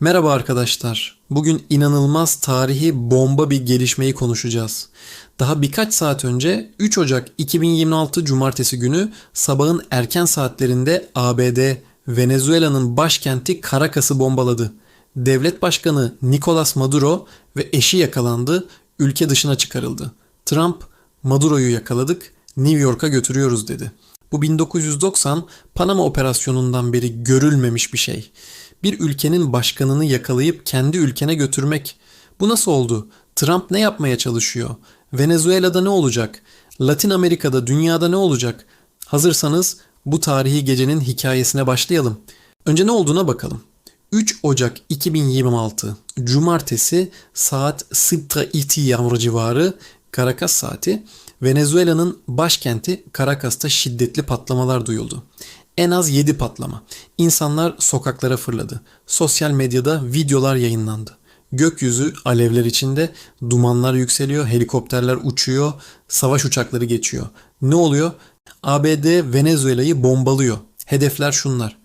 Merhaba arkadaşlar. Bugün inanılmaz tarihi bomba bir gelişmeyi konuşacağız. Daha birkaç saat önce 3 Ocak 2026 Cumartesi günü sabahın erken saatlerinde ABD Venezuela'nın başkenti Caracas'ı bombaladı. Devlet başkanı Nicolas Maduro ve eşi yakalandı, ülke dışına çıkarıldı. Trump, Maduro'yu yakaladık, New York'a götürüyoruz dedi. Bu 1990 Panama operasyonundan beri görülmemiş bir şey. Bir ülkenin başkanını yakalayıp kendi ülkene götürmek. Bu nasıl oldu? Trump ne yapmaya çalışıyor? Venezuela'da ne olacak? Latin Amerika'da, dünyada ne olacak? Hazırsanız bu tarihi gecenin hikayesine başlayalım. Önce ne olduğuna bakalım. 3 Ocak 2026 Cumartesi saat Sıpta Itiyamr civarı Caracas saati Venezuela'nın başkenti Caracas'ta şiddetli patlamalar duyuldu. En az 7 patlama. İnsanlar sokaklara fırladı. Sosyal medyada videolar yayınlandı. Gökyüzü alevler içinde, dumanlar yükseliyor, helikopterler uçuyor, savaş uçakları geçiyor. Ne oluyor? ABD Venezuela'yı bombalıyor. Hedefler şunlar.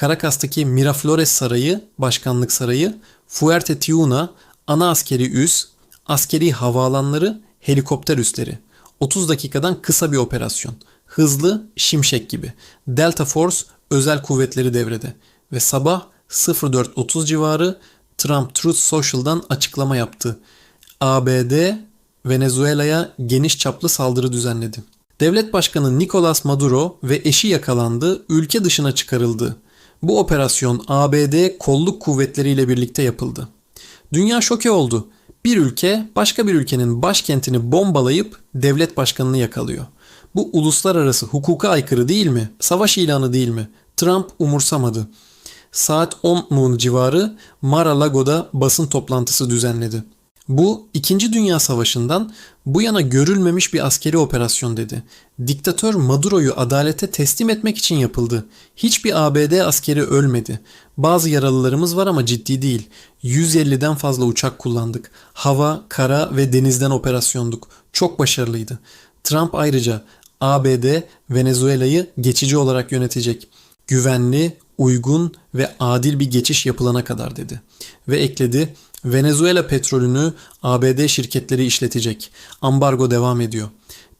Caracas'taki Miraflores Sarayı, Başkanlık Sarayı, Fuerte Tiuna, ana askeri üs, askeri havaalanları, helikopter üsleri. 30 dakikadan kısa bir operasyon. Hızlı, şimşek gibi. Delta Force özel kuvvetleri devrede. Ve sabah 04.30 civarı Trump Truth Social'dan açıklama yaptı. ABD Venezuela'ya geniş çaplı saldırı düzenledi. Devlet Başkanı Nicolas Maduro ve eşi yakalandı, ülke dışına çıkarıldı. Bu operasyon ABD kolluk kuvvetleriyle birlikte yapıldı. Dünya şoke oldu. Bir ülke başka bir ülkenin başkentini bombalayıp devlet başkanını yakalıyor. Bu uluslararası hukuka aykırı değil mi? Savaş ilanı değil mi? Trump umursamadı. Saat 10 noon civarı Mar-a-Lago'da basın toplantısı düzenledi. Bu 2. Dünya Savaşı'ndan bu yana görülmemiş bir askeri operasyon dedi. Diktatör Maduro'yu adalete teslim etmek için yapıldı. Hiçbir ABD askeri ölmedi. Bazı yaralılarımız var ama ciddi değil. 150'den fazla uçak kullandık. Hava, kara ve denizden operasyonduk. Çok başarılıydı. Trump ayrıca ABD Venezuela'yı geçici olarak yönetecek. Güvenli, uygun ve adil bir geçiş yapılana kadar dedi. Ve ekledi Venezuela petrolünü ABD şirketleri işletecek. Ambargo devam ediyor.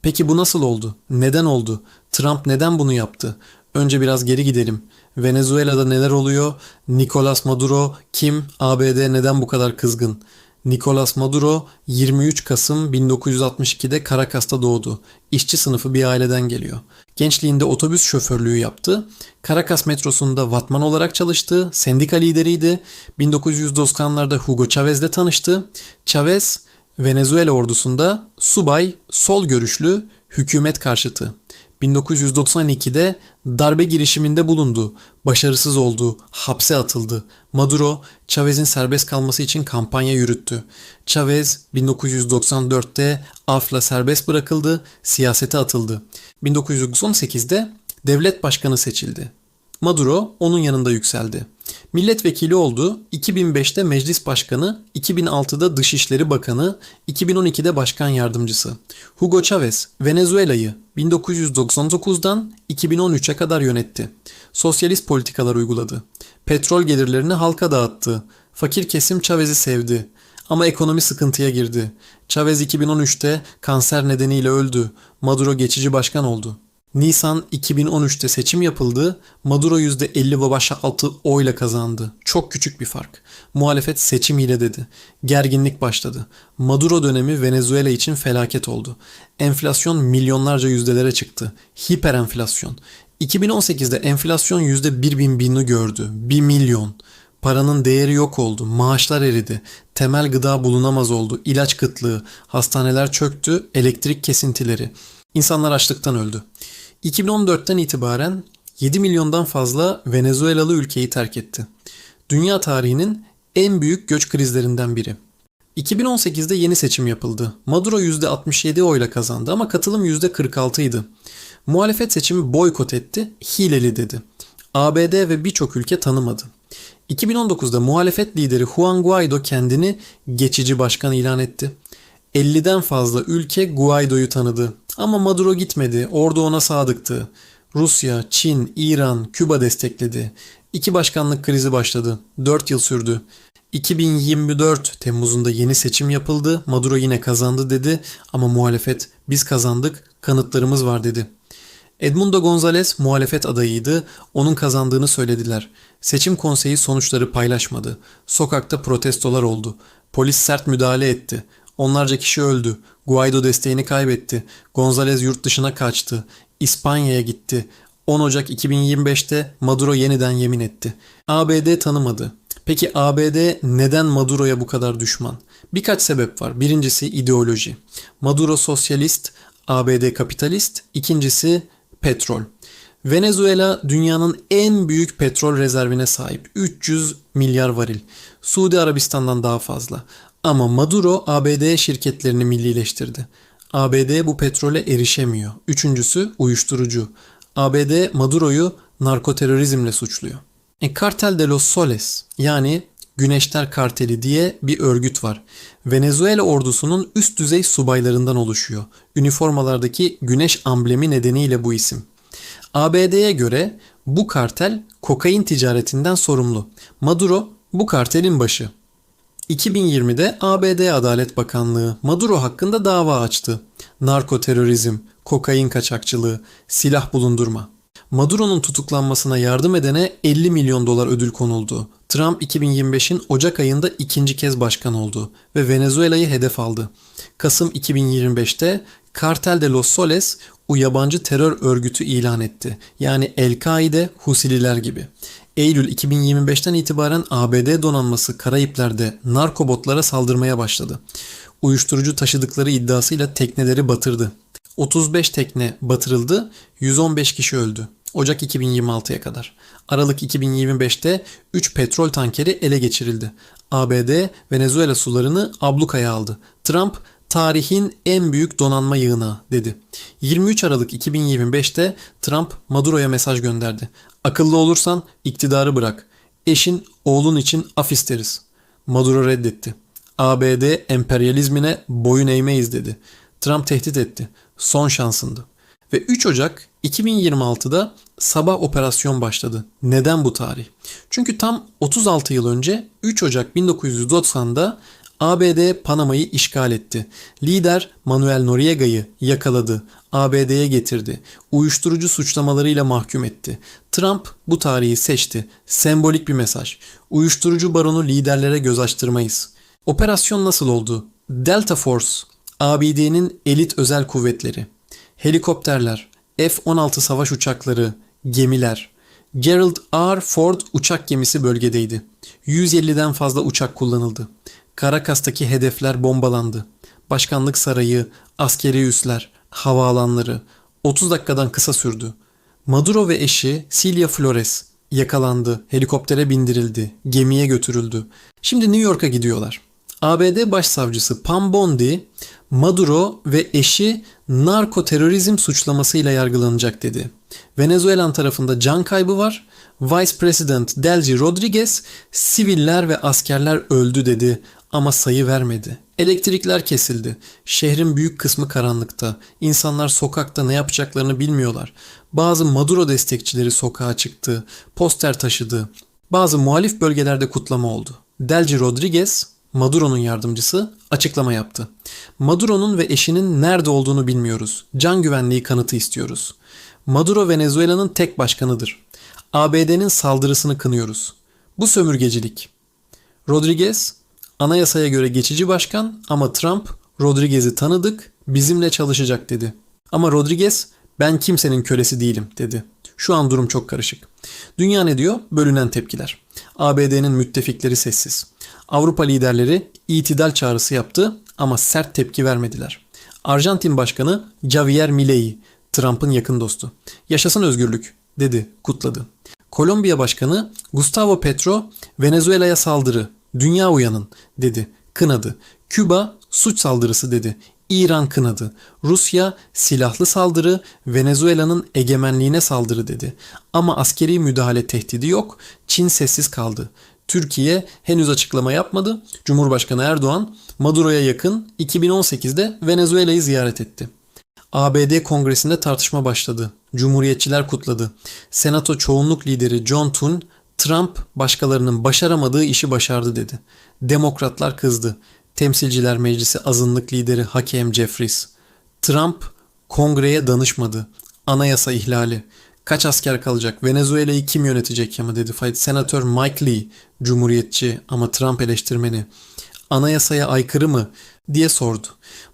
Peki bu nasıl oldu? Neden oldu? Trump neden bunu yaptı? Önce biraz geri gidelim. Venezuela'da neler oluyor? Nicolas Maduro kim? ABD neden bu kadar kızgın? Nicolas Maduro 23 Kasım 1962'de Caracas'ta doğdu. İşçi sınıfı bir aileden geliyor. Gençliğinde otobüs şoförlüğü yaptı. Caracas metrosunda vatman olarak çalıştı. Sendika lideriydi. 1990'larda Hugo Chavez'le tanıştı. Chavez Venezuela ordusunda subay, sol görüşlü, hükümet karşıtı. 1992'de darbe girişiminde bulundu. Başarısız oldu. Hapse atıldı. Maduro, Chavez'in serbest kalması için kampanya yürüttü. Chavez 1994'te afla serbest bırakıldı, siyasete atıldı. 1998'de devlet başkanı seçildi. Maduro onun yanında yükseldi. Milletvekili oldu, 2005'te meclis başkanı, 2006'da dışişleri bakanı, 2012'de başkan yardımcısı. Hugo Chavez, Venezuela'yı 1999'dan 2013'e kadar yönetti. Sosyalist politikalar uyguladı. Petrol gelirlerini halka dağıttı. Fakir kesim Chavez'i sevdi. Ama ekonomi sıkıntıya girdi. Chavez 2013'te kanser nedeniyle öldü. Maduro geçici başkan oldu. Nisan 2013'te seçim yapıldı. Maduro %50 ve baş altı oyla kazandı. Çok küçük bir fark. Muhalefet seçim hile dedi. Gerginlik başladı. Maduro dönemi Venezuela için felaket oldu. Enflasyon milyonlarca yüzdelere çıktı. Hiper enflasyon. 2018'de enflasyon %1 bin bini gördü. 1 milyon. Paranın değeri yok oldu. Maaşlar eridi. Temel gıda bulunamaz oldu. İlaç kıtlığı. Hastaneler çöktü. Elektrik kesintileri. İnsanlar açlıktan öldü. 2014'ten itibaren 7 milyondan fazla Venezuelalı ülkeyi terk etti. Dünya tarihinin en büyük göç krizlerinden biri. 2018'de yeni seçim yapıldı. Maduro %67 oyla kazandı ama katılım %46 idi. Muhalefet seçimi boykot etti, hileli dedi. ABD ve birçok ülke tanımadı. 2019'da muhalefet lideri Juan Guaido kendini geçici başkan ilan etti. 50'den fazla ülke Guaido'yu tanıdı. Ama Maduro gitmedi. Ordu ona sadıktı. Rusya, Çin, İran, Küba destekledi. İki başkanlık krizi başladı. 4 yıl sürdü. 2024 Temmuz'unda yeni seçim yapıldı. Maduro yine kazandı dedi ama muhalefet biz kazandık, kanıtlarımız var dedi. Edmundo González muhalefet adayıydı. Onun kazandığını söylediler. Seçim konseyi sonuçları paylaşmadı. Sokakta protestolar oldu. Polis sert müdahale etti. Onlarca kişi öldü. Guaido desteğini kaybetti. González yurt dışına kaçtı. İspanya'ya gitti. 10 Ocak 2025'te Maduro yeniden yemin etti. ABD tanımadı. Peki ABD neden Maduro'ya bu kadar düşman? Birkaç sebep var. Birincisi ideoloji. Maduro sosyalist, ABD kapitalist. İkincisi petrol. Venezuela dünyanın en büyük petrol rezervine sahip. 300 milyar varil. Suudi Arabistan'dan daha fazla. Ama Maduro ABD şirketlerini millileştirdi. ABD bu petrole erişemiyor. Üçüncüsü uyuşturucu. ABD Maduro'yu narkoterörizmle suçluyor. E, Cartel de los Soles yani Güneşler Karteli diye bir örgüt var. Venezuela ordusunun üst düzey subaylarından oluşuyor. Üniformalardaki güneş amblemi nedeniyle bu isim. ABD'ye göre bu kartel kokain ticaretinden sorumlu. Maduro bu kartelin başı. 2020'de ABD Adalet Bakanlığı Maduro hakkında dava açtı. Narko terörizm, kokain kaçakçılığı, silah bulundurma. Maduro'nun tutuklanmasına yardım edene 50 milyon dolar ödül konuldu. Trump 2025'in Ocak ayında ikinci kez başkan oldu ve Venezuela'yı hedef aldı. Kasım 2025'te Cartel de los Soles o yabancı terör örgütü ilan etti. Yani El-Kaide, Husililer gibi. Eylül 2025'ten itibaren ABD donanması Karayipler'de narkobotlara saldırmaya başladı. Uyuşturucu taşıdıkları iddiasıyla tekneleri batırdı. 35 tekne batırıldı, 115 kişi öldü. Ocak 2026'ya kadar. Aralık 2025'te 3 petrol tankeri ele geçirildi. ABD Venezuela sularını ablukaya aldı. Trump tarihin en büyük donanma yığını dedi. 23 Aralık 2025'te Trump Maduro'ya mesaj gönderdi. Akıllı olursan iktidarı bırak. Eşin, oğlun için af isteriz. Maduro reddetti. ABD emperyalizmine boyun eğmeyiz dedi. Trump tehdit etti. Son şansındı. Ve 3 Ocak 2026'da sabah operasyon başladı. Neden bu tarih? Çünkü tam 36 yıl önce 3 Ocak 1990'da ABD Panama'yı işgal etti. Lider Manuel Noriega'yı yakaladı, ABD'ye getirdi. Uyuşturucu suçlamalarıyla mahkum etti. Trump bu tarihi seçti. Sembolik bir mesaj. Uyuşturucu baronu liderlere göz açtırmayız. Operasyon nasıl oldu? Delta Force, ABD'nin elit özel kuvvetleri, helikopterler, F-16 savaş uçakları, gemiler. Gerald R. Ford uçak gemisi bölgedeydi. 150'den fazla uçak kullanıldı. Caracas'taki hedefler bombalandı. Başkanlık sarayı, askeri üsler, havaalanları 30 dakikadan kısa sürdü. Maduro ve eşi Celia Flores yakalandı, helikoptere bindirildi, gemiye götürüldü. Şimdi New York'a gidiyorlar. ABD Başsavcısı Pam Bondi, Maduro ve eşi narko terörizm suçlamasıyla yargılanacak dedi. Venezuelan tarafında can kaybı var. Vice President Delcy Rodriguez siviller ve askerler öldü dedi ama sayı vermedi. Elektrikler kesildi. Şehrin büyük kısmı karanlıkta. İnsanlar sokakta ne yapacaklarını bilmiyorlar. Bazı Maduro destekçileri sokağa çıktı, poster taşıdı. Bazı muhalif bölgelerde kutlama oldu. Delcy Rodriguez Maduro'nun yardımcısı açıklama yaptı. Maduro'nun ve eşinin nerede olduğunu bilmiyoruz. Can güvenliği kanıtı istiyoruz. Maduro Venezuela'nın tek başkanıdır. ABD'nin saldırısını kınıyoruz. Bu sömürgecilik. Rodriguez, anayasaya göre geçici başkan ama Trump, Rodriguez'i tanıdık, bizimle çalışacak dedi. Ama Rodriguez, ben kimsenin kölesi değilim dedi. Şu an durum çok karışık. Dünya ne diyor? Bölünen tepkiler. ABD'nin müttefikleri sessiz. Avrupa liderleri itidal çağrısı yaptı ama sert tepki vermediler. Arjantin Başkanı Javier Milei, Trump'ın yakın dostu. Yaşasın özgürlük dedi, kutladı. Kolombiya Başkanı Gustavo Petro Venezuela'ya saldırı, dünya uyanın dedi, kınadı. Küba suç saldırısı dedi. İran kınadı. Rusya silahlı saldırı, Venezuela'nın egemenliğine saldırı dedi. Ama askeri müdahale tehdidi yok. Çin sessiz kaldı. Türkiye henüz açıklama yapmadı. Cumhurbaşkanı Erdoğan Maduro'ya yakın 2018'de Venezuela'yı ziyaret etti. ABD Kongresi'nde tartışma başladı. Cumhuriyetçiler kutladı. Senato çoğunluk lideri John Thune Trump başkalarının başaramadığı işi başardı dedi. Demokratlar kızdı. Temsilciler Meclisi azınlık lideri Hakem Jeffries. Trump kongreye danışmadı. Anayasa ihlali. Kaç asker kalacak? Venezuela'yı kim yönetecek ama dedi. Senatör Mike Lee, cumhuriyetçi ama Trump eleştirmeni. Anayasaya aykırı mı diye sordu.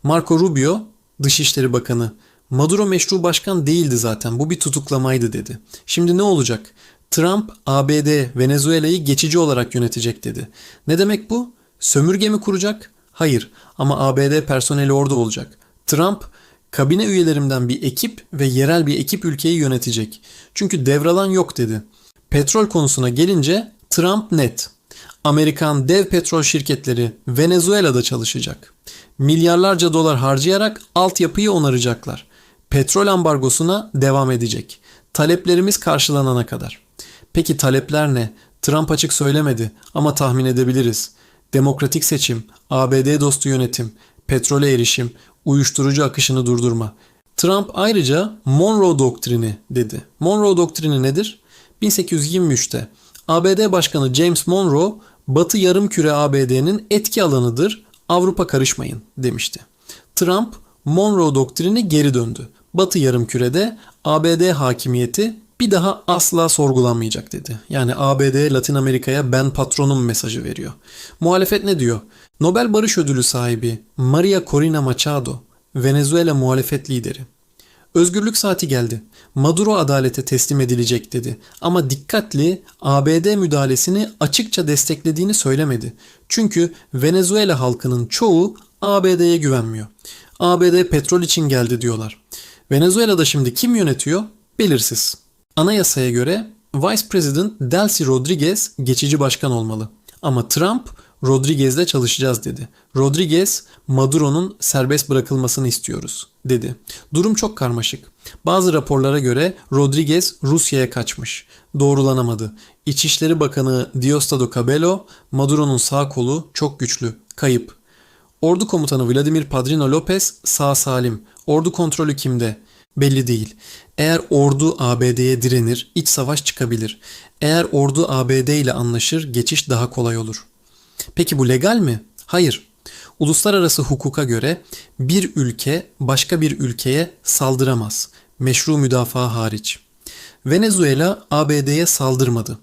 Marco Rubio, Dışişleri Bakanı, Maduro meşru başkan değildi zaten. Bu bir tutuklamaydı dedi. Şimdi ne olacak? Trump ABD Venezuela'yı geçici olarak yönetecek dedi. Ne demek bu? Sömürge mi kuracak? Hayır ama ABD personeli orada olacak. Trump kabine üyelerimden bir ekip ve yerel bir ekip ülkeyi yönetecek. Çünkü devralan yok dedi. Petrol konusuna gelince Trump net. Amerikan dev petrol şirketleri Venezuela'da çalışacak. Milyarlarca dolar harcayarak altyapıyı onaracaklar. Petrol ambargosuna devam edecek. Taleplerimiz karşılanana kadar. Peki talepler ne? Trump açık söylemedi ama tahmin edebiliriz. Demokratik seçim, ABD dostu yönetim, petrole erişim, uyuşturucu akışını durdurma. Trump ayrıca Monroe doktrini dedi. Monroe doktrini nedir? 1823'te ABD Başkanı James Monroe, Batı yarımküre ABD'nin etki alanıdır, Avrupa karışmayın demişti. Trump Monroe doktrini geri döndü. Batı yarımkürede ABD hakimiyeti bir daha asla sorgulanmayacak dedi. Yani ABD Latin Amerika'ya ben patronum mesajı veriyor. Muhalefet ne diyor? Nobel Barış Ödülü sahibi Maria Corina Machado, Venezuela muhalefet lideri. Özgürlük saati geldi. Maduro adalete teslim edilecek dedi. Ama dikkatli ABD müdahalesini açıkça desteklediğini söylemedi. Çünkü Venezuela halkının çoğu ABD'ye güvenmiyor. ABD petrol için geldi diyorlar. Venezuela'da şimdi kim yönetiyor? Belirsiz. Anayasaya göre Vice President Delcy Rodriguez geçici başkan olmalı. Ama Trump Rodriguez'le çalışacağız dedi. Rodriguez Maduro'nun serbest bırakılmasını istiyoruz dedi. Durum çok karmaşık. Bazı raporlara göre Rodriguez Rusya'ya kaçmış. Doğrulanamadı. İçişleri Bakanı Diosdado Cabello, Maduro'nun sağ kolu çok güçlü, kayıp. Ordu komutanı Vladimir Padrino Lopez sağ salim. Ordu kontrolü kimde? Belli değil. Eğer ordu ABD'ye direnir, iç savaş çıkabilir. Eğer ordu ABD ile anlaşır, geçiş daha kolay olur. Peki bu legal mi? Hayır. Uluslararası hukuka göre bir ülke başka bir ülkeye saldıramaz. Meşru müdafaa hariç. Venezuela ABD'ye saldırmadı.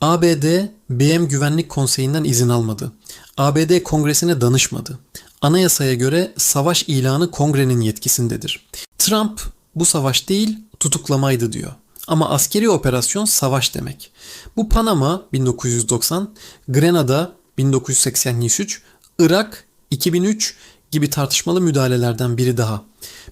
ABD BM Güvenlik Konseyi'nden izin almadı. ABD Kongresine danışmadı. Anayasaya göre savaş ilanı kongrenin yetkisindedir. Trump bu savaş değil tutuklamaydı diyor. Ama askeri operasyon savaş demek. Bu Panama 1990, Grenada 1983, Irak 2003 gibi tartışmalı müdahalelerden biri daha.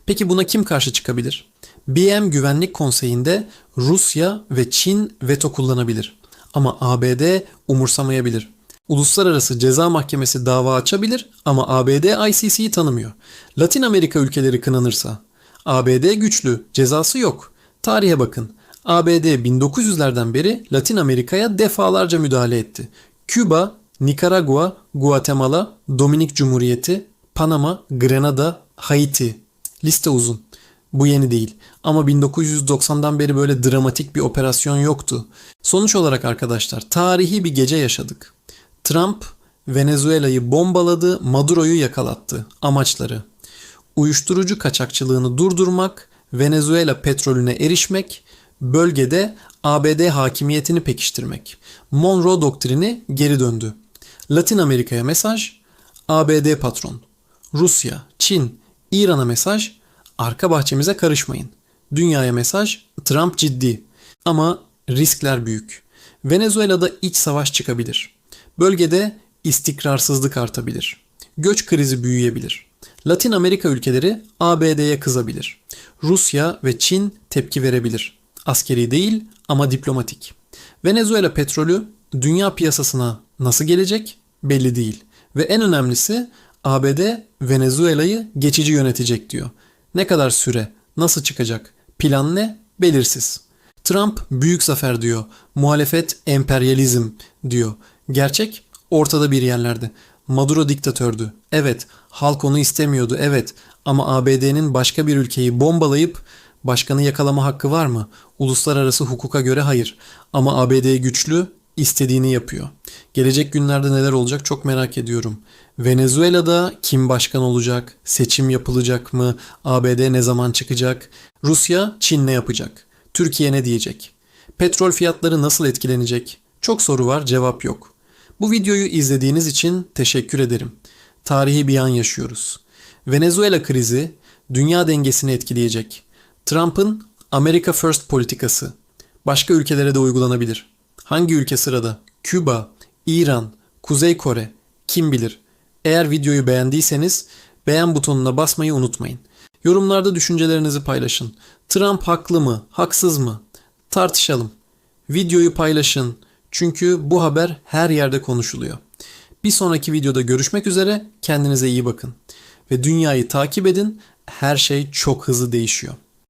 Peki buna kim karşı çıkabilir? BM Güvenlik Konseyi'nde Rusya ve Çin veto kullanabilir. Ama ABD umursamayabilir. Uluslararası Ceza Mahkemesi dava açabilir ama ABD ICC'yi tanımıyor. Latin Amerika ülkeleri kınanırsa ABD güçlü, cezası yok. Tarihe bakın. ABD 1900'lerden beri Latin Amerika'ya defalarca müdahale etti. Küba, Nikaragua, Guatemala, Dominik Cumhuriyeti, Panama, Grenada, Haiti. Liste uzun. Bu yeni değil. Ama 1990'dan beri böyle dramatik bir operasyon yoktu. Sonuç olarak arkadaşlar tarihi bir gece yaşadık. Trump Venezuela'yı bombaladı, Maduro'yu yakalattı. Amaçları uyuşturucu kaçakçılığını durdurmak, Venezuela petrolüne erişmek, bölgede ABD hakimiyetini pekiştirmek. Monroe doktrini geri döndü. Latin Amerika'ya mesaj, ABD patron. Rusya, Çin, İran'a mesaj, arka bahçemize karışmayın. Dünyaya mesaj, Trump ciddi. Ama riskler büyük. Venezuela'da iç savaş çıkabilir. Bölgede istikrarsızlık artabilir. Göç krizi büyüyebilir. Latin Amerika ülkeleri ABD'ye kızabilir. Rusya ve Çin tepki verebilir. Askeri değil ama diplomatik. Venezuela petrolü dünya piyasasına nasıl gelecek belli değil. Ve en önemlisi ABD Venezuela'yı geçici yönetecek diyor. Ne kadar süre, nasıl çıkacak, plan ne belirsiz. Trump büyük zafer diyor. Muhalefet emperyalizm diyor. Gerçek ortada bir yerlerde. Maduro diktatördü. Evet, halk onu istemiyordu. Evet, ama ABD'nin başka bir ülkeyi bombalayıp başkanı yakalama hakkı var mı? Uluslararası hukuka göre hayır. Ama ABD güçlü, istediğini yapıyor. Gelecek günlerde neler olacak çok merak ediyorum. Venezuela'da kim başkan olacak? Seçim yapılacak mı? ABD ne zaman çıkacak? Rusya Çin ne yapacak? Türkiye ne diyecek? Petrol fiyatları nasıl etkilenecek? Çok soru var, cevap yok. Bu videoyu izlediğiniz için teşekkür ederim. Tarihi bir an yaşıyoruz. Venezuela krizi dünya dengesini etkileyecek. Trump'ın America First politikası başka ülkelere de uygulanabilir. Hangi ülke sırada? Küba, İran, Kuzey Kore, kim bilir. Eğer videoyu beğendiyseniz beğen butonuna basmayı unutmayın. Yorumlarda düşüncelerinizi paylaşın. Trump haklı mı, haksız mı? Tartışalım. Videoyu paylaşın. Çünkü bu haber her yerde konuşuluyor. Bir sonraki videoda görüşmek üzere. Kendinize iyi bakın. Ve dünyayı takip edin. Her şey çok hızlı değişiyor.